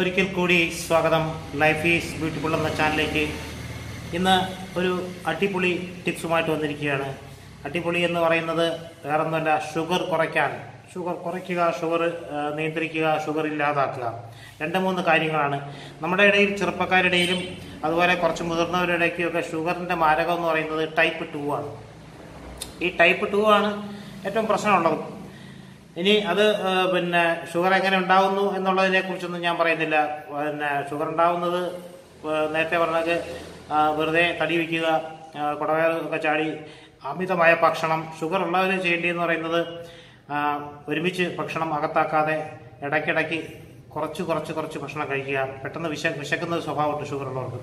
ഒരിക്കൽ കൂടി സ്വാഗതം. ലൈഫ് ഈസ് ബ്യൂട്ടിഫുൾ എന്ന ചാനലിലേക്ക് ഇന്ന് ഒരു അടിപൊളി ടിപ്സുമായിട്ട് വന്നിരിക്കുകയാണ്. അടിപൊളി എന്ന് പറയുന്നത് വേറൊന്നുമല്ല ഷുഗർ കുറയ്ക്കാൻ. ഷുഗർ കുറയ്ക്കുക ഷുഗർ നിയന്ത്രിക്കുക ഷുഗർ ഇല്ലാതാക്കുക. രണ്ട് മൂന്ന് കാര്യങ്ങളാണ്. നമ്മുടെ ഇടയിൽ ചെറുപ്പക്കാരുടെയിലും അതുപോലെ കുറച്ച് മുതിർന്നവരുടെ ഇടയ്ക്കൊക്കെ ഷുഗറിന്റെ മാരകം എന്ന് പറയുന്നത് ടൈപ്പ് ടു ആണ്. ഈ ടൈപ്പ് ടു ആണ് ഏറ്റവും പ്രശ്നമുള്ളത്. ഇനി അത് പിന്നെ ഷുഗർ എങ്ങനെ ഉണ്ടാകുന്നു എന്നുള്ളതിനെ കുറിച്ചൊന്നും ഞാൻ പറയുന്നില്ല. പിന്നെ ഷുഗർ ഉണ്ടാകുന്നത് നേരത്തെ പറഞ്ഞത് വെറുതെ തടി വയ്ക്കുക കുടവയർ ഒക്കെ ചാടി അമിതമായ ഭക്ഷണം ഷുഗർ ഉള്ളവർ ചെയ്യേണ്ടതെന്ന് പറയുന്നത് ഒരുമിച്ച് ഭക്ഷണം അകത്താക്കാതെ ഇടയ്ക്കിടയ്ക്ക് കുറച്ച് കുറച്ച് കുറച്ച് ഭക്ഷണം കഴിക്കുക. പെട്ടെന്ന് വിശ വിശക്കുന്ന സ്വഭാവമുണ്ട് ഷുഗർ ഉള്ളവർക്ക്.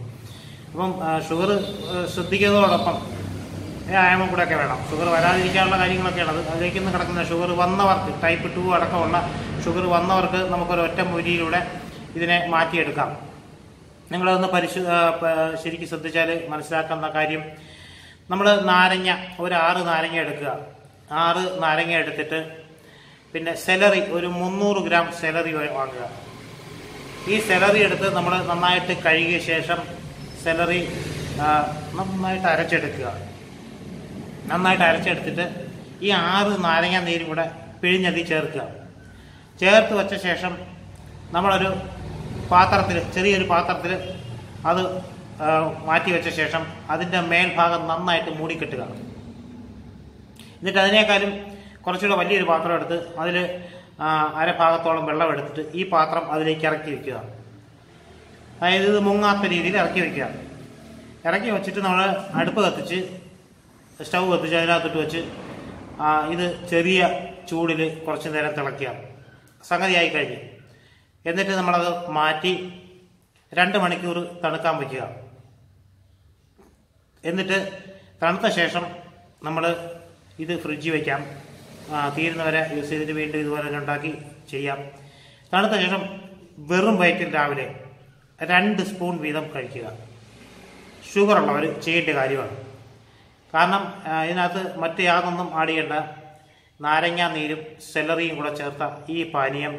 അപ്പം ഷുഗർ ശ്രദ്ധിക്കുന്നതോടൊപ്പം വ്യായാമം ഒക്കെ വേണം. ഷുഗർ വരാതിരിക്കാനുള്ള കാര്യങ്ങളൊക്കെയാണ് അത് അതിലേക്ക് നിന്ന് കിടക്കുന്ന ഷുഗർ വന്നവർക്ക് ടൈപ്പ് ടു അടക്കമുള്ള ഷുഗർ വന്നവർക്ക് നമുക്കൊരു ഒറ്റ മുരിയിലൂടെ ഇതിനെ മാറ്റിയെടുക്കാം. നിങ്ങളതൊന്ന് പരിശു ശരിക്കും ശ്രദ്ധിച്ചാൽ മനസ്സിലാക്കുന്ന കാര്യം നമ്മൾ നാരങ്ങ ഒരു ആറ് നാരങ്ങ എടുക്കുക. ആറ് നാരങ്ങ എടുത്തിട്ട് പിന്നെ സെലറി ഒരു മുന്നൂറ് ഗ്രാം സെലറി വാങ്ങുക. ഈ സെലറി എടുത്ത് നമ്മൾ നന്നായിട്ട് കഴുകിയ ശേഷം സെലറി നന്നായിട്ട് അരച്ചെടുക്കുക. നന്നായിട്ട് അരച്ചെടുത്തിട്ട് ഈ ആറ് നാരങ്ങ നീരും കൂടെ പിഴിഞ്ഞതി ചേർക്കുക. ചേർത്ത് വെച്ച ശേഷം നമ്മളൊരു പാത്രത്തിൽ ചെറിയൊരു പാത്രത്തിൽ അത് മാറ്റി വെച്ച ശേഷം അതിന്റെ മേൽഭാഗം നന്നായിട്ട് മൂടിക്കെട്ടുക എന്നിട്ട് അതിനേക്കാളും കുറച്ചുകൂടെ വലിയൊരു പാത്രം എടുത്ത് അതിൽ അരഭാഗത്തോളം വെള്ളം എടുത്തിട്ട് ഈ പാത്രം അതിലേക്ക് ഇറക്കി വെക്കുക. അതായത് ഇത് മുങ്ങാത്ത രീതിയിൽ ഇറക്കി വെക്കുക. ഇറക്കി വെച്ചിട്ട് നമ്മൾ അടുപ്പ് കത്തിച്ച് സ്റ്റൗ കത്തിച്ച് അതിനകത്തിട്ട് വെച്ച് ഇത് ചെറിയ ചൂടിൽ കുറച്ച് നേരം തിളയ്ക്കുക. സംഗതിയായി കഴിഞ്ഞു. എന്നിട്ട് നമ്മളത് മാറ്റി രണ്ട് മണിക്കൂർ തണുക്കാൻ വയ്ക്കുക എന്നിട്ട് തണുത്ത ശേഷം നമ്മൾ ഇത് ഫ്രിഡ്ജിൽ വയ്ക്കാം തീരുന്നവരെ യൂസ് ചെയ്തിട്ട് വീണ്ടും ഇതുപോലെ ഉണ്ടാക്കി ചെയ്യാം. തണുത്ത ശേഷം വെറും വയറ്റിൽ രാവിലെ രണ്ട് സ്പൂൺ വീതം കഴിക്കുക. ഷുഗർ ഉള്ളവർ ചെയ്യേണ്ട കാര്യമാണ്. കാരണം ഇതിനകത്ത് മറ്റ് യാതൊന്നും ആഡ് ചെയ്യേണ്ട നാരങ്ങ നീരും സെലറിയും കൂടെ ചേർത്ത ഈ പാനീയം.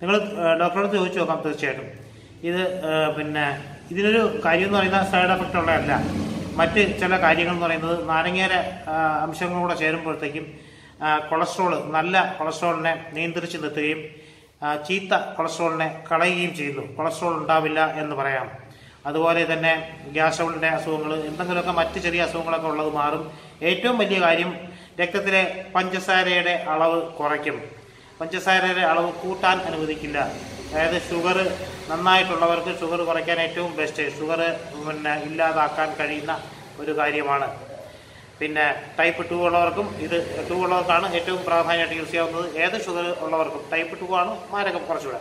നിങ്ങൾ ഡോക്ടറോട് ചോദിച്ചു നോക്കാം തീർച്ചയായിട്ടും. ഇത് പിന്നെ ഇതിനൊരു കാര്യം എന്ന് പറയുന്ന സൈഡ് എഫക്റ്റ് ഉള്ളതല്ല. മറ്റ് ചില കാര്യങ്ങൾ എന്ന് പറയുന്നത് നാരങ്ങയുടെ അംശങ്ങളൂടെ ചേരുമ്പോഴത്തേക്കും കൊളസ്ട്രോൾ നല്ല കൊളസ്ട്രോളിനെ നിയന്ത്രിച്ച് നിർത്തുകയും ചീത്ത കൊളസ്ട്രോളിനെ കളയുകയും ചെയ്യുന്നു. കൊളസ്ട്രോൾ ഉണ്ടാവില്ല എന്ന് പറയാം. അതുപോലെ തന്നെ ഗ്യാസ് ട്രബിളിന്റെ അസുഖങ്ങൾ എന്തെങ്കിലുമൊക്കെ മറ്റ് ചെറിയ അസുഖങ്ങളൊക്കെ ഉള്ളത് മാറും. ഏറ്റവും വലിയ കാര്യം രക്തത്തിലെ പഞ്ചസാരയുടെ അളവ് കുറയ്ക്കും. പഞ്ചസാരയുടെ അളവ് കൂട്ടാൻ അനുവദിക്കില്ല. അതായത് ഷുഗർ നന്നായിട്ടുള്ളവർക്ക് ഷുഗർ കുറയ്ക്കാൻ ഏറ്റവും ബെസ്റ്റ് ഷുഗർ പിന്നെ ഇല്ലാതാക്കാൻ കഴിയുന്ന ഒരു കാര്യമാണ്. പിന്നെ ടൈപ്പ് ടു ഉള്ളവർക്കും ഇത് ടു ഉള്ളവർക്കാണ് ഏറ്റവും പ്രാധാന്യമായിട്ട് യൂസ് ചെയ്യാവുന്നത്. ഏത് ഷുഗർ ഉള്ളവർക്കും ടൈപ്പ് ടു ആണ് മാരകം കുറച്ചുകൂടെ.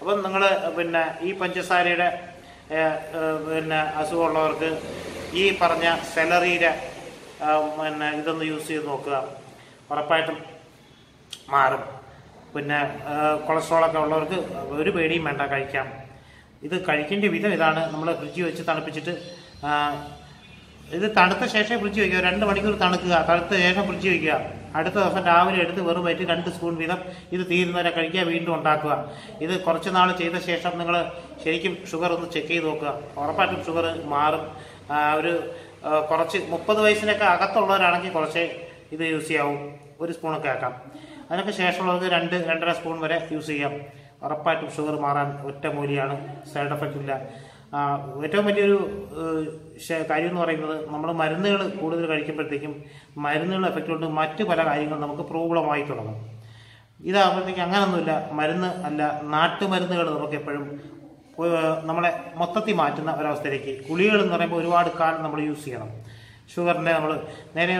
അപ്പം നിങ്ങൾ പിന്നെ ഈ പഞ്ചസാരയുടെ പിന്നെ അസുഖമുള്ളവർക്ക് ഈ പറഞ്ഞ സെലറിയുടെ പിന്നെ ഇതൊന്ന് യൂസ് ചെയ്ത് നോക്കുക. ഉറപ്പായിട്ടും മാറും. പിന്നെ കൊളസ്ട്രോളൊക്കെ ഉള്ളവർക്ക് ഒരു പേടിയും വേണ്ട കഴിക്കാം. ഇത് കഴിക്കേണ്ട വിധം ഇതാണ്. നമ്മൾ ഫ്രിഡ്ജ് വെച്ച് തണുപ്പിച്ചിട്ട് ഇത് തണുത്ത ശേഷം ഫ്രിഡ്ജ് വയ്ക്കുക രണ്ട് മണിക്കൂർ തണുക്കുക. തണുത്ത ശേഷം ഫ്രിഡ്ജ് വയ്ക്കുക അടുത്ത ദിവസം രാവിലെ എടുത്ത് വെറും വയറ്റ് രണ്ട് സ്പൂൺ വീതം ഇത് തീരുന്നവരെ കഴിക്കുക വീണ്ടും ഉണ്ടാക്കുക. ഇത് കുറച്ച് നാൾ ചെയ്ത ശേഷം നിങ്ങൾ ശരിക്കും ഷുഗർ ഒന്ന് ചെക്ക് ചെയ്ത് നോക്കുക. ഉറപ്പായിട്ടും ഷുഗർ മാറും. ഒരു കുറച്ച് മുപ്പത് വയസ്സിനൊക്കെ അകത്തുള്ളവരാണെങ്കിൽ കുറച്ച് ഇത് യൂസ് ചെയ്യാവും. ഒരു സ്പൂണൊക്കെ ആക്കാം. അതിനൊക്കെ ശേഷമുള്ളവർക്ക് രണ്ട് രണ്ടര സ്പൂൺ വരെ യൂസ് ചെയ്യാം. ഉറപ്പായിട്ടും ഷുഗർ മാറാൻ ഒറ്റ മൂലിയാണ് സൈഡ് എഫക്റ്റ് ഇല്ല. ഏറ്റവും വലിയൊരു കാര്യം എന്ന് പറയുന്നത് നമ്മൾ മരുന്നുകൾ കൂടുതൽ കഴിക്കുമ്പോഴത്തേക്കും മരുന്നുകൾ എഫക്റ്റ് കൊണ്ട് മറ്റു പല കാര്യങ്ങളും നമുക്ക് പ്രോബ്ലമായി തുടങ്ങും. ഇതാകുമ്പോഴത്തേക്ക് അങ്ങനൊന്നുമില്ല. മരുന്ന് അല്ല നാട്ടുമരുന്നുകൾ നമുക്ക് എപ്പോഴും നമ്മളെ മൊത്തത്തിൽ മാറ്റുന്ന ഒരവസ്ഥയിലേക്ക്. കുളികൾ എന്ന് പറയുമ്പോൾ ഒരുപാട് കാലം നമ്മൾ യൂസ് ചെയ്യണം. ഷുഗറിന്റെ നമ്മൾ നേരെ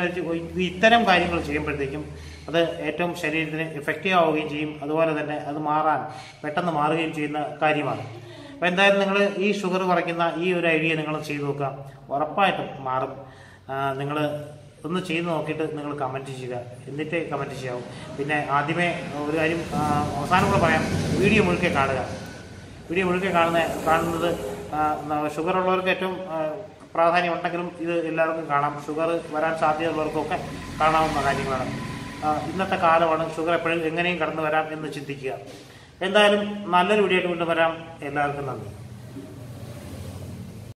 ഇത്തരം കാര്യങ്ങൾ ചെയ്യുമ്പോഴത്തേക്കും അത് ഏറ്റവും ശരീരത്തിന് എഫക്റ്റീവ് ആവുകയും ചെയ്യും. അതുപോലെ തന്നെ അത് മാറാൻ പെട്ടെന്ന് മാറുകയും ചെയ്യുന്ന കാര്യമാണ്. അപ്പോൾ എന്തായാലും നിങ്ങൾ ഈ ഷുഗർ കുറയ്ക്കുന്ന ഈ ഒരു ഐഡിയ നിങ്ങൾ ചെയ്തു നോക്കുക. ഉറപ്പായിട്ടും മാറും. നിങ്ങൾ ഒന്ന് ചെയ്ത് നോക്കിയിട്ട് നിങ്ങൾ കമന്റ് ചെയ്യുക. എന്നിട്ട് കമന്റ് ചെയ്യാവും. പിന്നെ ആദ്യമേ ഒരു കാര്യം അവസാനം കൂടെ പറയാം. വീഡിയോ മുഴുക്കെ കാണുക. വീഡിയോ മുഴുക്കെ കാണുന്ന കാണുന്നത് ഷുഗർ ഉള്ളവർക്ക് ഏറ്റവും പ്രാധാന്യം ഉണ്ടെങ്കിലും ഇത് എല്ലാവർക്കും കാണാം. ഷുഗർ വരാൻ സാധ്യതയുള്ളവർക്കൊക്കെ കാണാവുന്ന കാര്യങ്ങളാണ്. ഇന്നത്തെ കാലമാണ് ഷുഗർ എപ്പോഴും എങ്ങനെയും കടന്നു വരാം എന്ന് ചിന്തിക്കുക. എന്തായാലും നല്ലൊരു വീഡിയോ ആയിട്ട് വരാം. എല്ലാവർക്കും നന്ദി.